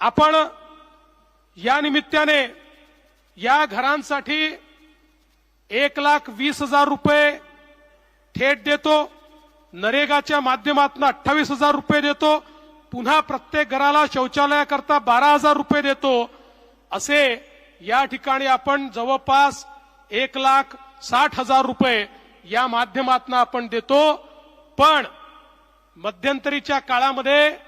आपण या निमित्ताने या घरांसाठी एक लाख वीस हजार रुपये थेट देतो. नरेगाच्या माध्यमातून अठ्ठावीस हजार रुपये देतो. पुन्हा प्रत्येक घराला शौचालयाकरता बारा हजार रुपये देतो. असे या ठिकाणी आपण जवळपास एक लाख साठ हजार रुपये या माध्यमातून आपण देतो. पण मध्यंतरीच्या काळामध्ये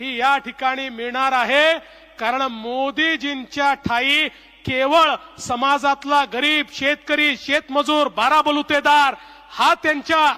ही या ठिकाणी मिळणार आहे. कारण मोदीजींच्या ठाई केवळ समाजातला गरीब शेतकरी शेतमजूर बारा बलुतेदार हा त्यांच्या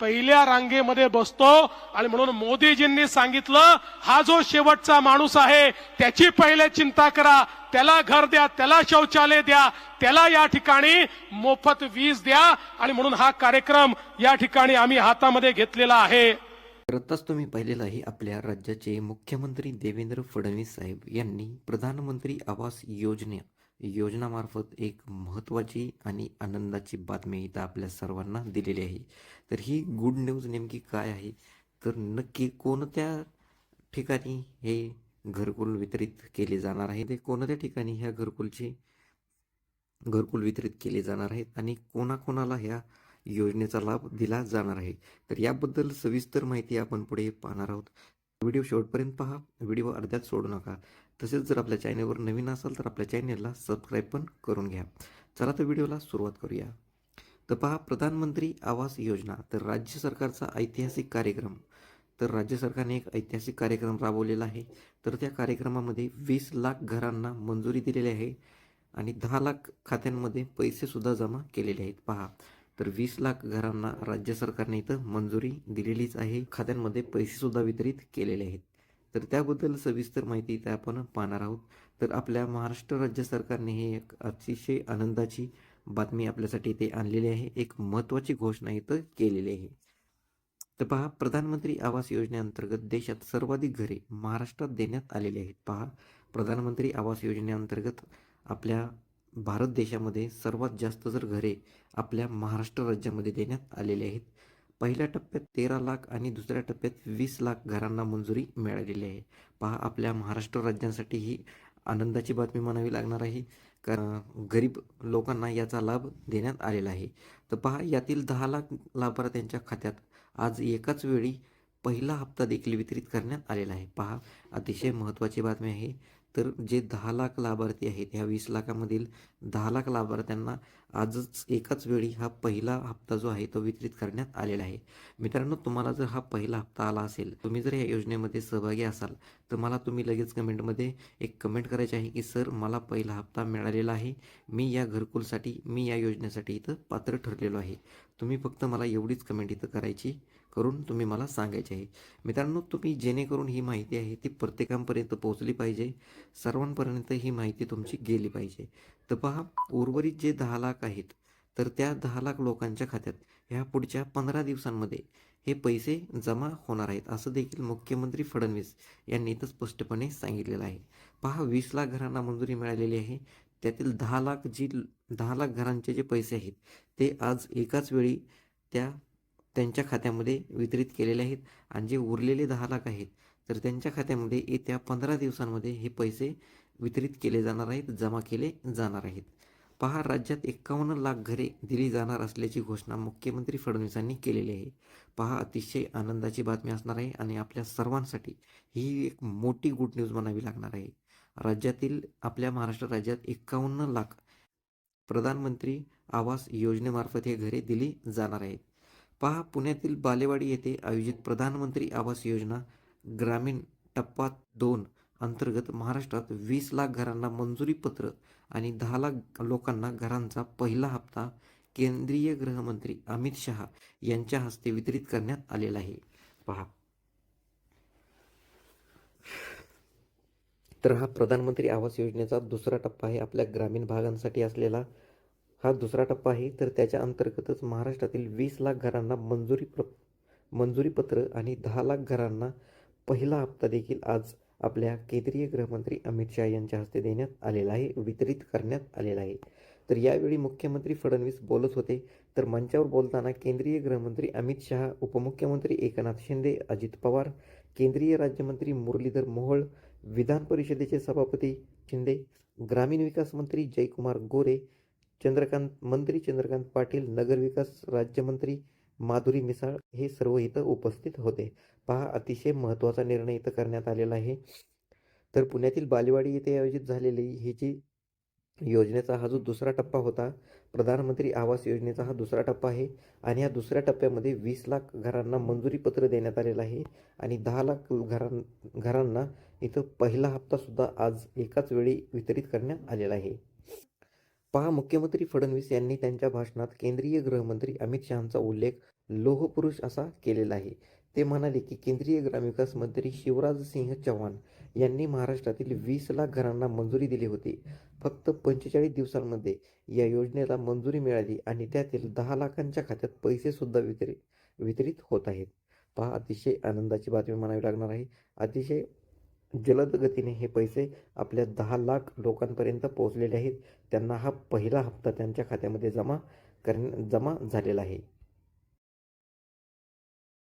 पहिल्या रांगेमध्ये बसतो. आणि म्हणून मोदीजींनी सांगितलं हा जो शेवटचा माणूस आहे त्याची पहिले चिंता करा. त्याला घर द्या त्याला शौचालय द्या त्याला या ठिकाणी मोफत वीज द्या. आणि म्हणून हा कार्यक्रम या ठिकाणी आम्ही हातामध्ये घेतलेला आहे. आत्ताच तुम्ही पाहिलेलाही आहे आपल्या राज्याचे मुख्यमंत्री देवेंद्र फडणवीस साहेब यांनी प्रधानमंत्री आवास योजना योजनामार्फत एक महत्त्वाची आणि आनंदाची बातमी इथं आपल्या सर्वांना दिलेली आहे. तर ही गुड न्यूज नेमकी काय आहे? तर नक्की कोणत्या ठिकाणी हे घरकुल वितरित केले जाणार आहे? ते कोणत्या ठिकाणी ह्या घरकुलचे घरकुल वितरित केले जाणार आहेत? आणि कोणाकोणाला ह्या योजनेचा लाभ दिला जाणार आहे. तर याबद्दल सविस्तर माहिती आपण पुढे पाहणार आहोत. व्हिडिओ शेवटपर्यंत पहा. व्हिडिओ अर्ध्यात सोडू नका. तसेच जर आपल्या चॅनलवर नवीन असाल तर आपल्या चॅनलला सबस्क्राईब पण करून घ्या. चला तर व्हिडिओला सुरुवात करूया. तर पहा प्रधानमंत्री आवास योजना तर राज्य सरकारचा ऐतिहासिक कार्यक्रम. तर राज्य सरकारने एक ऐतिहासिक कार्यक्रम राबवलेला आहे. तर त्या कार्यक्रमामध्ये वीस लाख घरांना मंजुरी दिलेली आहे आणि दहा लाख खात्यांमध्ये पैसेसुद्धा जमा केलेले आहेत. पहा तर वीस लाख घरांना राज्य सरकारने इथं मंजुरी दिलेलीच आहे. खात्यांमध्ये पैसेसुद्धा वितरित केलेले आहेत. तर त्याबद्दल सविस्तर माहिती इथे आपण पाहणार आहोत. तर आपल्या महाराष्ट्र राज्य सरकारने हे एक अतिशय आनंदाची बातमी आपल्यासाठी इथे आणलेली आहे. एक महत्त्वाची घोषणा इथं केलेली आहे. तर पहा प्रधानमंत्री आवास योजनेअंतर्गत देशात सर्वाधिक घरे महाराष्ट्रात देण्यात आलेली आहेत. पहा प्रधानमंत्री आवास योजनेअंतर्गत आपल्या भारत देशामध्ये सर्वात जास्त जर घरे आपल्या महाराष्ट्र राज्यामध्ये देण्यात आलेले आहेत पहिल्या टप्प्यात तेरा लाख आणि दुसऱ्या टप्प्यात वीस लाख घरांना मंजुरी मिळालेली आहे. पहा आपल्या महाराष्ट्र राज्यांसाठी ही आनंदाची बातमी म्हणावी लागणार आहे कारण गरीब लोकांना याचा लाभ देण्यात आलेला आहे. तर पहा यातील दहा लाख लाभार्थ्यांच्या खात्यात आज एकाच वेळी पहिला हप्ता देखील वितरित करण्यात आलेला आहे. पहा अतिशय महत्त्वाची बातमी आहे. तर जे दहा लाख लाभार्थी आहेत ह्या वीस लाखामधील दहा लाख लाभार्थ्यांना आजच एकाच वेळी हा पहिला हप्ता जो आहे तो वितरित करण्यात आलेला आहे. मित्रांनो तुम्हाला जर हा पहिला हप्ता आला असेल तुम्ही जर या योजनेमध्ये सहभागी असाल तर मला तुम्ही लगेच कमेंटमध्ये एक कमेंट करायची आहे की सर मला पहिला हप्ता मिळालेला आहे. मी या घरकुलसाठी मी या योजनेसाठी इथं पात्र ठरलेलो आहे. तुम्ही फक्त मला एवढीच कमेंट इथं करायची करून तुम्ही मला सांगायचे आहे. मित्रांनो तुम्ही जेणेकरून ही माहिती आहे ती प्रत्येकापर्यंत पोहोचली पाहिजे. सर्वांपर्यंत ही माहिती तुमची गेली पाहिजे. तर पहा उर्वरित जे दहा लाख आहेत तर त्या दहा लाख लोकांच्या खात्यात ह्या पुढच्या पंधरा दिवसांमध्ये हे पैसे जमा होणार आहेत असं देखील मुख्यमंत्री फडणवीस यांनी इथं स्पष्टपणे सांगितलेलं आहे. पहा वीस लाख घरांना मंजुरी मिळालेली आहे. त्यातील दहा लाख जी दहा लाख घरांचे जे पैसे आहेत ते आज एकाच वेळी त्या त्यांच्या खात्यामध्ये वितरित केलेले आहेत आणि जे उरलेले दहा लाख आहेत तर त्यांच्या खात्यामध्ये येत्या पंधरा दिवसांमध्ये हे पैसे वितरित केले जाणार आहेत जमा केले जाणार आहेत. पहा राज्यात एक्कावन्न लाख घरे दिली जाणार असल्याची घोषणा मुख्यमंत्री फडणवीसांनी केलेली आहे. पहा अतिशय आनंदाची बातमी असणार आहे आणि आपल्या सर्वांसाठी ही एक मोठी गुड न्यूज म्हणावी लागणार आहे. राज्यातील आपल्या महाराष्ट्र राज्यात एकावन्न लाख प्रधानमंत्री आवास योजनेमार्फत हे घरे दिली जाणार आहेत. पहा पुण्यातील बालेवाडी येथे आयोजित प्रधानमंत्री आवास योजना ग्रामीण टप्पा दोन अंतर्गत महाराष्ट्रात वीस लाख घरांना मंजुरी पत्र आणि दहा लाख लोकांना घरांचा पहिला हप्ता केंद्रीय गृहमंत्री अमित शहा यांच्या हस्ते वितरित करण्यात आलेला आहे. पहा. तर हा प्रधानमंत्री आवास योजनेचा दुसरा टप्पा आहे. आपल्या ग्रामीण भागांसाठी असलेला हा दुसरा टप्पा आहे. तर त्याच्या अंतर्गतच महाराष्ट्रातील वीस लाख घरांना मंजुरी प्र मंजुरी पत्र आणि दहा लाख घरांना पहिला हप्ता देखील आज आपल्या केंद्रीय गृहमंत्री अमित शहा यांच्या हस्ते देण्यात आलेला आहे वितरित करण्यात आलेला आहे. तर यावेळी मुख्यमंत्री फडणवीस बोलत होते. तर मंचावर बोलताना केंद्रीय गृहमंत्री अमित शहा उपमुख्यमंत्री एकनाथ शिंदे अजित पवार केंद्रीय राज्यमंत्री मुरलीधर मोहोळ विधान परिषदेचे सभापती शिंदे ग्रामीण विकास मंत्री जयकुमार गोरे चंद्रकांत मंत्री चंद्रकांत पाटील नगरविकास राज्यमंत्री माधुरी मिसाळ हे सर्व इथं उपस्थित होते. पहा अतिशय महत्त्वाचा निर्णय इथं करण्यात आलेला आहे. तर पुण्यातील बालेवाडी येथे आयोजित झालेली ही जी योजनेचा हा जो दुसरा टप्पा होता प्रधानमंत्री आवास योजनेचा हा दुसरा टप्पा आहे आणि या दुसऱ्या टप्प्यामध्ये वीस लाख घरांना मंजुरी पत्र देण्यात आलेलं आहे आणि दहा लाख घरां घरांना इथं पहिला हप्तासुद्धा आज एकाच वेळी वितरित करण्यात आलेला आहे. पहा मुख्यमंत्री फडणवीस यांनी त्यांच्या भाषणात केंद्रीय गृहमंत्री अमित शहांचा उल्लेख लोहपुरुष असा केलेला आहे. ते म्हणाले की केंद्रीय ग्रामविकास मंत्री शिवराज सिंह यांनी महाराष्ट्रातील वीस लाख घरांना मंजुरी दिली होती. फक्त पंचेचाळीस दिवसांमध्ये या योजनेला मंजुरी मिळाली आणि त्यातील दहा लाखांच्या खात्यात पैसे सुद्धा वितरित वितरित होत आहेत. पहा अतिशय आनंदाची बातमी म्हणावी लागणार आहे. अतिशय जलद गतीने हे पैसे आपल्या दहा लाख लोकांपर्यंत पोहोचलेले आहेत. त्यांना हा पहिला हप्ता त्यांच्या खात्यामध्ये जमा करण्या जमा झालेला आहे.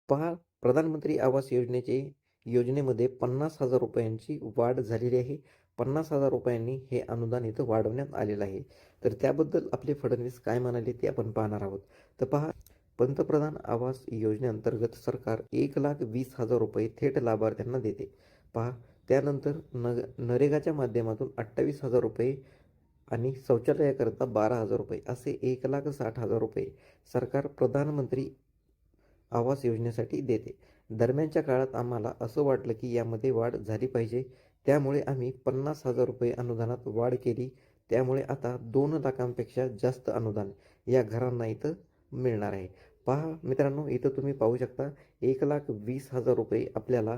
पहा प्रधानमंत्री आवास योजनेचे योजनेमध्ये पन्नास हजार रुपयांची वाढ झालेली आहे. पन्नास हजार रुपयांनी हे अनुदान इथं वाढवण्यात आलेलं आहे. तर त्याबद्दल आपले फडणवीस काय म्हणाले ते आपण पाहणार आहोत. तर पहा पंतप्रधान आवास योजनेअंतर्गत सरकार एक लाख वीस हजार रुपये थेट लाभार्थ्यांना देते. पहा त्यानंतर न नरेगाच्या माध्यमातून अठ्ठावीस हजार रुपये आणि शौचालयाकरता बारा हजार रुपये असे एक लाख साठ हजार रुपये सरकार प्रधानमंत्री आवास योजनेसाठी देते. दरम्यानच्या काळात आम्हाला असं वाटलं की यामध्ये वाढ झाली पाहिजे. त्यामुळे आम्ही पन्नास हजार रुपये अनुदानात वाढ केली. त्यामुळे आता दोन लाखांपेक्षा जास्त अनुदान या घरांना इथं मिळणार आहे. पहा मित्रांनो इथं तुम्ही पाहू शकता एक लाख वीस हजार रुपये आपल्याला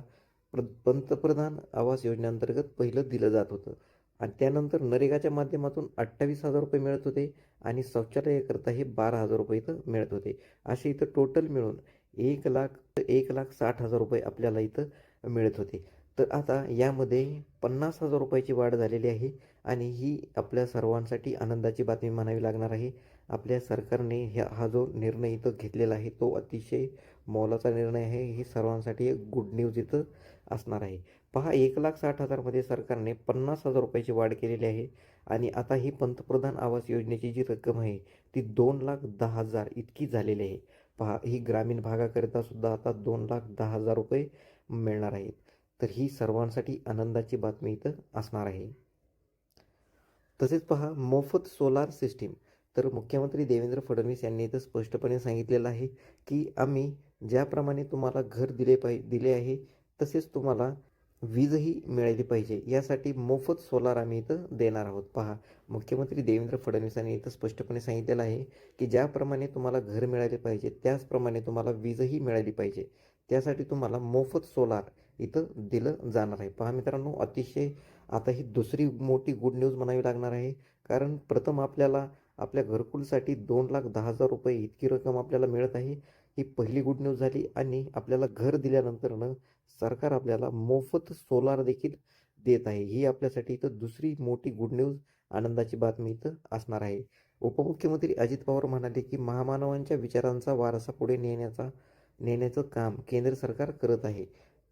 प्र पंतप्रधान आवास योजनेअंतर्गत पहिलं दिलं जात होतं. आणि त्यानंतर नरेगाच्या माध्यमातून अठ्ठावीस हजार रुपये मिळत होते आणि शौचालयाकरता हे बारा हजार रुपये इथं मिळत होते. असे इथं टोटल मिळून एक लाख एक लाख साठ हजार रुपये आपल्याला इथं मिळत होते. तर आता यामध्ये पन्नास हजार रुपयाची वाढ झालेली आहे आणि ही आपल्या सर्वांसाठी आनंदाची बातमी म्हणावी लागणार आहे. आपल्या सरकारने ह्या हा जो निर्णय इथं घेतलेला आहे तो अतिशय मोलाचा निर्णय आहे. ही सर्वांसाठी एक गुड न्यूज इथं असणार आहे. पहा एक लाख साठ हजारमध्ये सरकारने पन्नास हजार रुपयाची वाढ केलेली आहे आणि आता ही पंतप्रधान आवास योजनेची जी रक्कम आहे ती दोन लाख दहा हजार इतकी झालेली आहे. पहा ही ग्रामीण भागाकरिता सुद्धा आता दोन लाख दहा हजार रुपये मिळणार आहेत. तर ही सर्वांसाठी आनंदाची बातमी इथं असणार आहे. तसेच पहा मोफत सोलार सिस्टीम. तर मुख्यमंत्री देवेंद्र फडणवीस यांनी इथं स्पष्टपणे सांगितलेलं आहे की आम्ही ज्याप्रमाणे तुम्हाला घर दिले पाहि दिले आहे तसेच तुम्हाला वीजही मिळाली पाहिजे. यासाठी मोफत सोलार आम्ही इथं देणार आहोत. पहा मुख्यमंत्री देवेंद्र फडणवीसांनी इथं स्पष्टपणे सांगितलेलं आहे की ज्याप्रमाणे तुम्हाला घर मिळाले पाहिजे त्याचप्रमाणे तुम्हाला वीजही मिळाली पाहिजे. त्यासाठी तुम्हाला मोफत सोलार इथं दिलं जाणार आहे. पहा मित्रांनो अतिशय आता ही दुसरी मोठी गुड न्यूज म्हणावी लागणार आहे. कारण प्रथम आपल्याला आपल्या घरकुलसाठी दोन लाख दहा हजार रुपये इतकी रक्कम आपल्याला मिळत आहे. ही पहिली गुड न्यूज झाली आणि आपल्याला घर दिल्यानंतरनं सरकार आपल्याला मोफत सोलार देखील देत आहे. ही आपल्यासाठी इथं दुसरी मोठी गुड न्यूज आनंदाची बातमी इथं असणार आहे. उपमुख्यमंत्री अजित पवार म्हणाले की महामानवांच्या विचारांचा वारसा पुढे नेण्याचा नेण्याचं काम केंद्र सरकार करत आहे.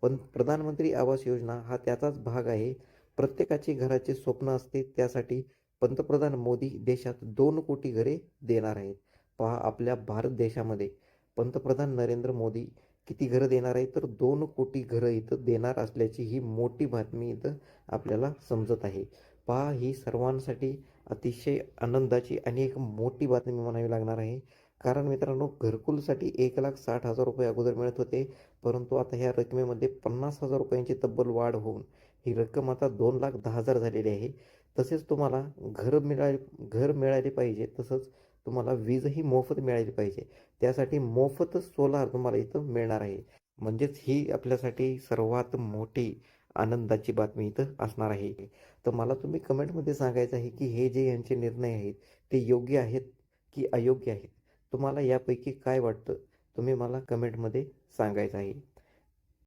पण प्रधानमंत्री आवास योजना हा त्याचाच भाग आहे. प्रत्येकाची घराचे स्वप्न असते. त्यासाठी पंतप्रधान मोदी देशात दोन कोटी घरे देणार आहेत. पहा आपल्या भारत देशामध्ये पंतप्रधान नरेंद्र मोदी किती घरं देणार आहे तर दोन कोटी घरं इथं देणार असल्याची ही मोठी बातमी इथं आपल्याला समजत आहे. पहा ही सर्वांसाठी अतिशय आनंदाची आणि एक मोठी बातमी म्हणावी लागणार आहे. कारण मित्रांनो घरकुलसाठी एक लाख साठ हजार रुपये अगोदर मिळत होते परंतु आता ह्या रकमेमध्ये पन्नास हजार रुपयांची तब्बल वाढ होऊन ही रक्कम आता दोन लाख दहा हजार झालेली आहे. तसेच तुम्हाला घर मिळाले घर मिळाले पाहिजे तसंच तुम्हाला वीजही मोफत मिळाली पाहिजे. त्यासाठी मोफतच सोलार तुम्हाला इथं मिळणार आहे. म्हणजेच ही आपल्यासाठी सर्वात मोठी आनंदाची बातमी इथं असणार आहे. तर मला तुम्ही कमेंटमध्ये सांगायचं आहे की हे जे यांचे निर्णय आहेत ते योग्य आहेत की अयोग्य आहेत? तुम्हाला यापैकी काय वाटतं? तुम्ही मला कमेंटमध्ये सांगायचं आहे.